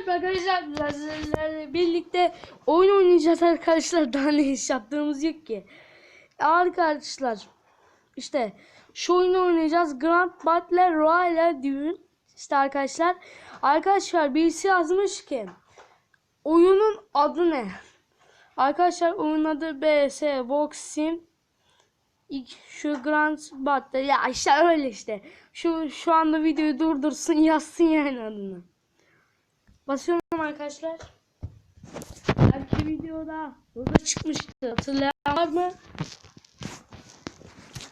Evet arkadaşlar birlikte oyun oynayacağız arkadaşlar. Daha ne iş yaptığımız yok ki. Arkadaşlar işte şu oyunu oynayacağız. Grand Battle Royale düğün. İşte arkadaşlar. Arkadaşlar birisi yazmış ki oyunun adı ne? Arkadaşlar oyunun adı BS Boxing İlk şu Grand Battle ya işte öyle işte. Şu şu anda videoyu durdursun yazsın yani adını. Basıyorum arkadaşlar. Belki videoda burada çıkmıştı. Hatırlayan var mı?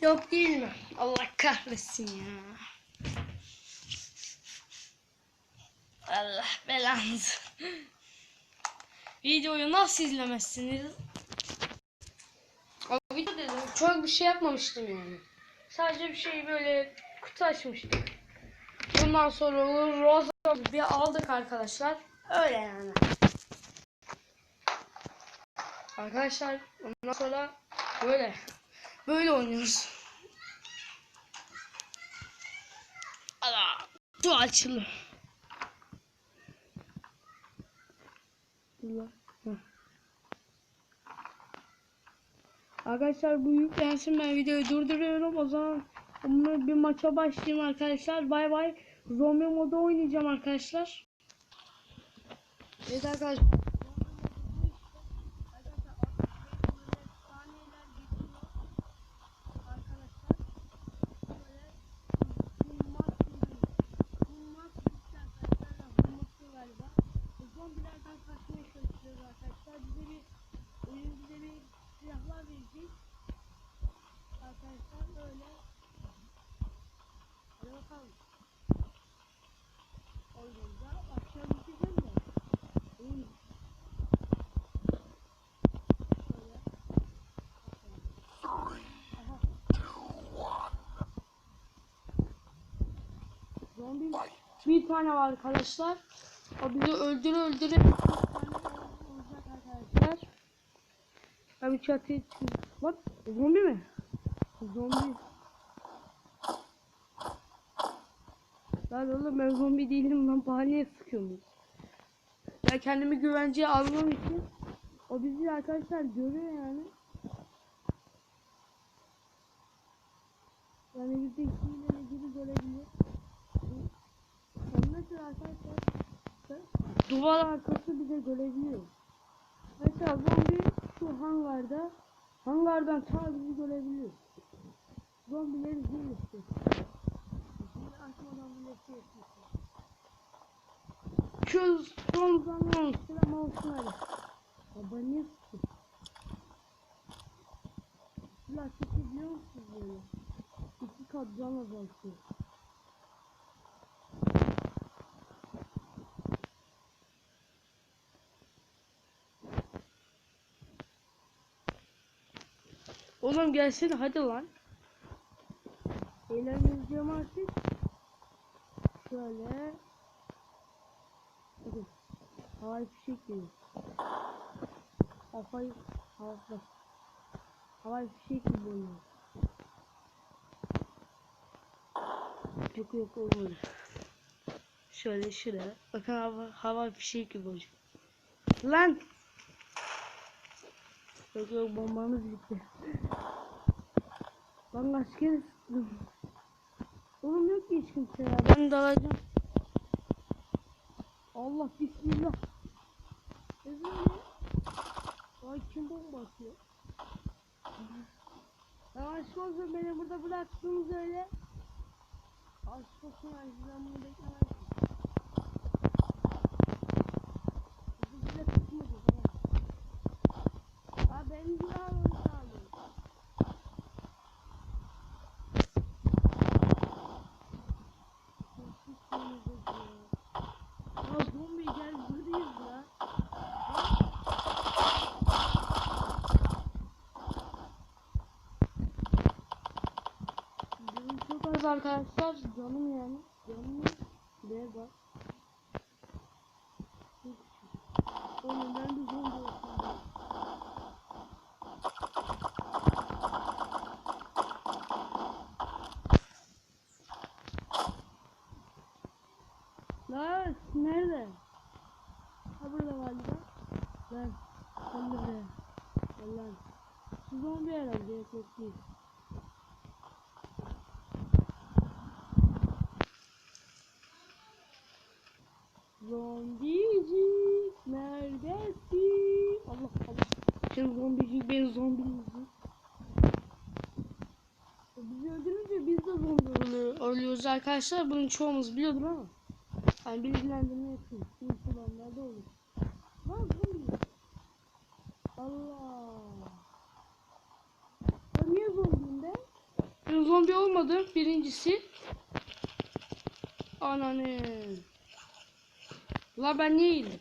Yok değil mi? Allah kahretsin ya. Allah belanızı. Videoyu nasıl izlemezsiniz? O video dedim. Çok bir şey yapmamıştım yani. Sadece bir şey böyle kutu açmıştım. Bundan sonra Rosa bir aldık arkadaşlar. Öyle yani. Arkadaşlar ondan sonra böyle böyle oynuyoruz. Allah şu açılı. Arkadaşlar bu yüklensin ben videoyu durduruyorum o zaman bunu bir maça başlayayım arkadaşlar bay bay zombi modu oynayacağım arkadaşlar Evet arkadaşlar. Bize bir silahlar verecek. Arkadaşlar öyle. Hadi bakalım. Başlayabileceğiz mi? Oyun. Şöyle. Aha. Zombi bir tane var arkadaşlar. O bizi öldürü öldürü bir tane olacak arkadaşlar. Abi çatıya çıkıyor. Bak zombi mi? Zombi. Lan oğlum ben zombi değilim lan bahaneye sıkıyormuş. Ya kendimi güvenceye almam için o bizi arkadaşlar görüyor yani. Yani bizi hileyle gibi görebilir. Yani mesela arkadaşlar duvar arkası bize görebiliyor. Mesela zombi şu hangarda hangardan ta bizi görebiliyor. Zombileri hilesi. Şimdi açmadan bile şey yapıyorsun. Şu son zaman selam olsun hadi. Baba ne sıkı? Silah çekebiliyor musunuz böyle? İki kat can azaltıyor. Oğlum gelsene hadi lan. Eğleneceğim artık. Şöyle. Hadi. Havai fişek gibi. Havai havai Havai fişek gibi oluyor. Yok yok olmadı. Şöyle şuraya. Bakın hava, hava fişek gibi olacak. Lan! Yok yok bombamız bitti. Ben kaç kere sıktım. Oğlum yok ki hiç kimse ya. Ben dalacağım. Allah bismillah. Ezeli. Ay kim bomba atıyor? Ya aşk olsun beni burada bıraktınız öyle. Aşk olsun ay ben bunu beklemezdim. Bu bize tutmadı. Abi ben bir daha onu sağlıyorum. Ya zombi gel buradayız ya. Canım çok az arkadaşlar. Canım yani. Canım ne bak. Oğlum ben de zombi. Lan nerede? burada galiba. Lan. Sen de. Gel lan. Zombi herhalde yok değil. Zombicik neredesin? Allah Allah. Şimdi zombicik beni zombi izliyor. Bizi öldürünce biz de oluyoruz arkadaşlar. Bunu çoğumuz biliyordur ama. Yani bilgilendirme yapayım. Şimdi kullanlarda olur. Lan zombi. Allah. Ben niye zombiyim ben? Ben zombi olmadım. Birincisi. Ananı. La ben niye iyiyim?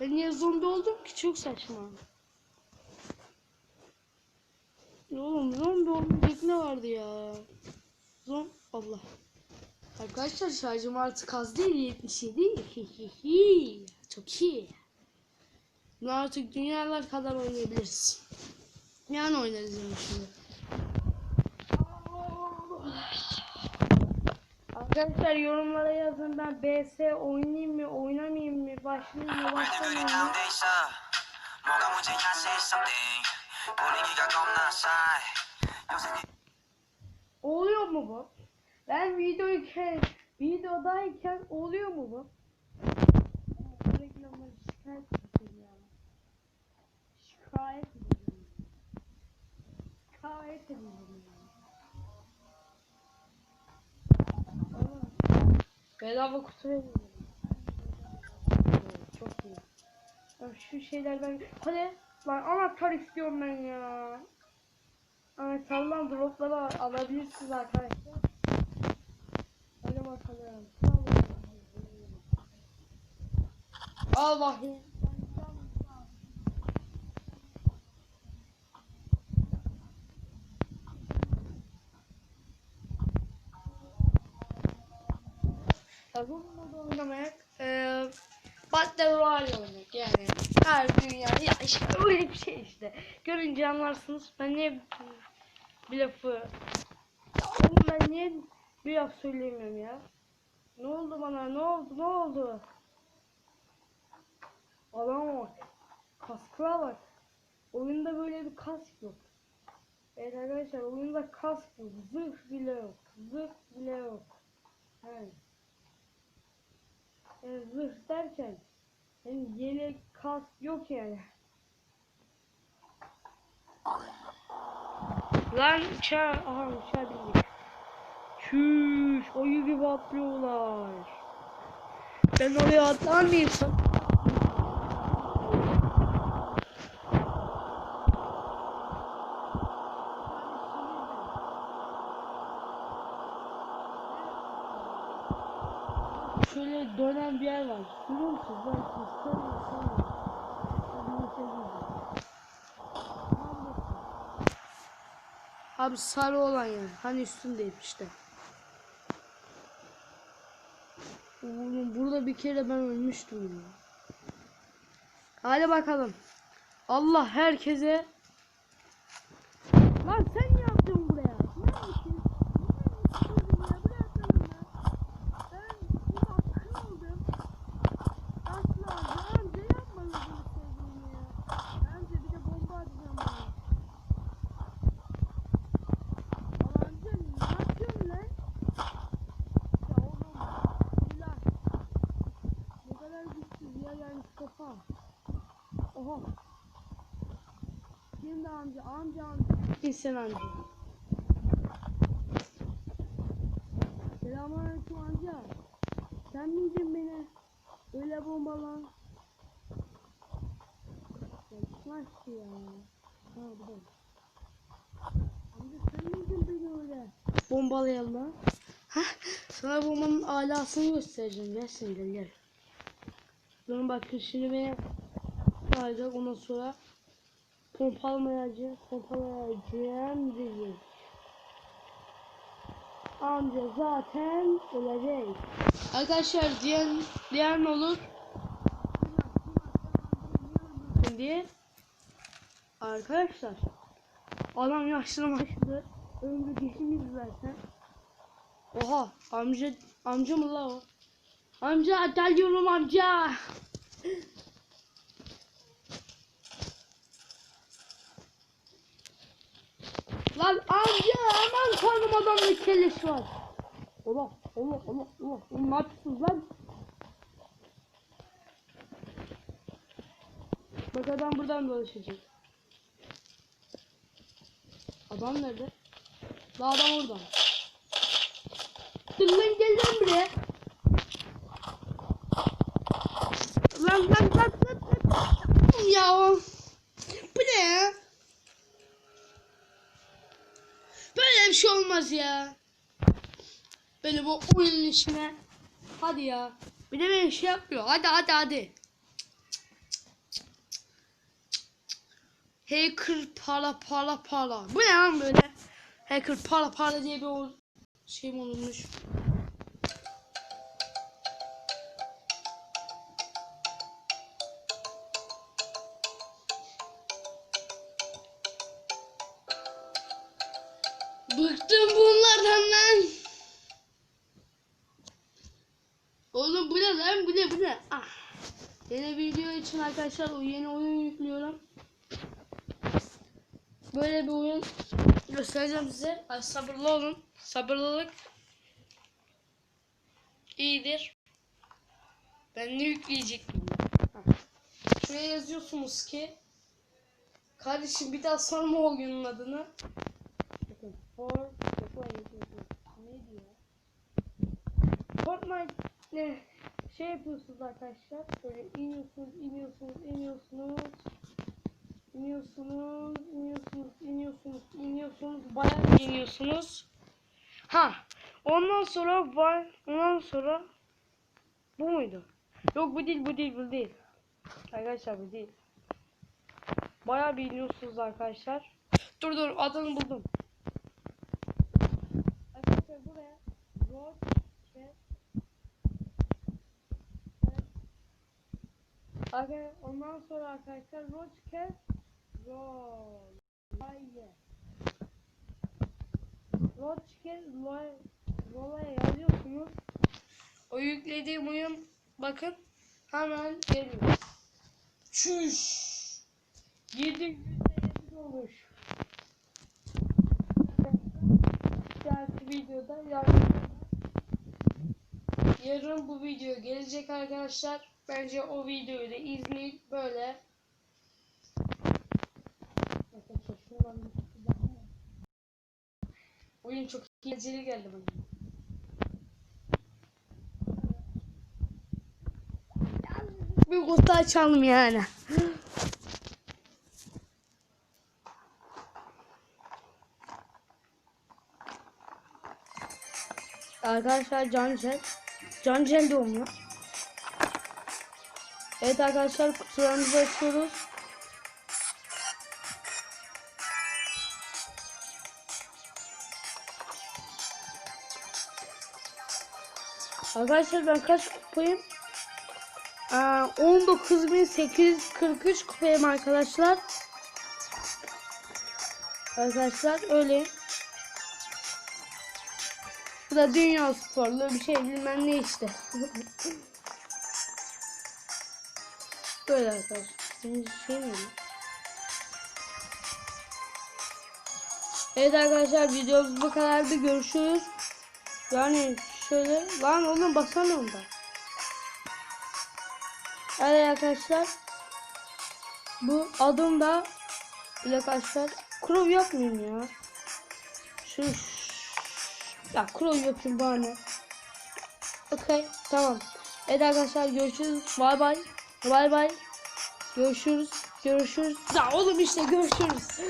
Ben niye zombi oldum ki? Çok saçma. Ya oğlum zombi olmayacak ne vardı ya? Zom Allah. Arkadaşlar şarjım artık az değil 77. Çok iyi. Bunu artık dünyalar kadar oynayabiliriz. Yani oynarız yani şimdi. Arkadaşlar yorumlara yazın ben BS oynayayım mı oynamayayım mı başlayayım mı başlamayayım mı? Oluyor mu bu? Ben videoyken, videodayken oluyor mu bu? Reklamları şikayet edeceğim. Şikayet edeceğim. Şikayet edeceğim. Bedava kutu veriyorum. Çok iyi. Ya şu şeylerden... Hadi lan anahtar istiyorum ben ya. Anahtardan dropları al- alabilirsiniz arkadaşlar. Hadi bakalım. Al bakayım. Bununla da oynamak eee Battle Royale oynamak yani her dünya. Ya işte öyle bir şey işte. Görünce anlarsınız. Ben niye bir lafı ya oğlum ben niye bir laf söyleyemiyorum ya? Ne oldu bana? Ne oldu? Ne oldu? Adama bak. Kaskıya bak. Oyunda böyle bir kask yok. Evet arkadaşlar oyunda kask yok. Zırh bile yok. Zırh bile yok. Yani yani zırh derken yani yelek kask yok yani. Lan uçağı, aha uçağı bindik. Çüş, ayı gibi atlıyorlar. Ben oraya atlar mıyım? Şöyle dönen bir yer var. Görüyor musunuz? Ben siz sanırım sanırım. Abi, sarı olan yani. Hani üstündeyim işte. Oğlum burada bir kere ben ölmüştüm ya. Hadi bakalım. Allah herkese Lan sen ne yaptın buraya? Ne yaptın? Ne yaptın ya? Bırak beni ya. Ben bir hakkı aldım. Asla önce yapmadım sevdiğimi ya. Önce bir de bomba atacağım bana. Alancı ne yapıyorsun lan? Ya oğlum billah. Ne kadar kafa. Oha. Şimdi amca amca amca. Gitsin amca. Selamünaleyküm amca. Sen miydin beni öyle bombalan? Ya gitmez ya. Ha bu da. Amca sen miydin beni öyle? Bombalayan lan. Hah sana bombanın alasını göstereceğim. Gel sen gel gel. Sonra bakın şimdi beni alacak ondan sonra pompalamayacağım, pompalayacağım diyecek. Amca zaten ölecek. Arkadaşlar diyen diyen olur. diye. Arkadaşlar adam yaşlı maçlı ömrü geçimiz zaten. Oha amca amca mı la o? Amca geliyorum amca. Lan amca aman tanrım adamda kellesi var. Allah Allah Allah Allah. Ne lan? Bak adam buradan dolaşacak. Adam nerede? La adam orada. Dur lan gel lan buraya. Lan lan lan lan lan. Ya. Bu ne ya? Böyle bir şey olmaz ya. Böyle bu oyunun içine. Hadi ya. Bir de beni şey yapıyor. Hadi hadi hadi. Hacker para para para. Bu ne lan böyle? Hacker para para diye bir şey olmuş? Oğlum bu ne lan bu ne bu ne? Ah. Yeni video için arkadaşlar yeni oyun yüklüyorum. Böyle bir oyun göstereceğim size. Sabırlı olun. Sabırlılık iyidir. Ben ne yükleyecektim? Şuraya yazıyorsunuz ki Kardeşim bir daha sorma oyunun adını. Bakın. Fortnite. Ne diyor? Ne? Şey yapıyorsunuz arkadaşlar. Böyle iniyorsunuz, iniyorsunuz, iniyorsunuz. İniyorsunuz, iniyorsunuz, iniyorsunuz, iniyorsunuz, bayağı iniyorsunuz. Ha, ondan sonra var, ondan sonra bu muydu? Yok bu değil, bu değil, bu değil. Arkadaşlar bu değil. Bayağı bir iniyorsunuz arkadaşlar. Dur dur, adını buldum. Arkadaşlar buraya road Arkadaşlar ondan sonra arkadaşlar cat Rolaye. Roçke Rola'ya yazıyorsunuz. O yüklediğim oyun bakın hemen geliyor. Çüş. 7 yüzde olmuş. Diğer videoda yarın bu video gelecek arkadaşlar. Bence o videoyu da izleyin böyle. Oyun çok eğlenceli geldi bana. Bir kutu açalım yani. Arkadaşlar Cancel. Cancel olmuyor. Evet arkadaşlar kutularımızı açıyoruz. Arkadaşlar ben kaç kupayım? Aa, 19.843 kupayım arkadaşlar. Arkadaşlar öyle. Bu da dünya sporlu bir şey bilmem ne işte. Böyle arkadaşlar. Evet arkadaşlar videomuz bu kadardı. Görüşürüz. Yani şöyle lan oğlum baksana onda. Evet arkadaşlar. Bu adım da arkadaşlar. Kurov yapmayayım ya. Şu ya kurov yapayım bana. Okey tamam. Evet arkadaşlar görüşürüz. Bay bay. Bay bay. Görüşürüz. Görüşürüz. Ya oğlum işte görüşürüz.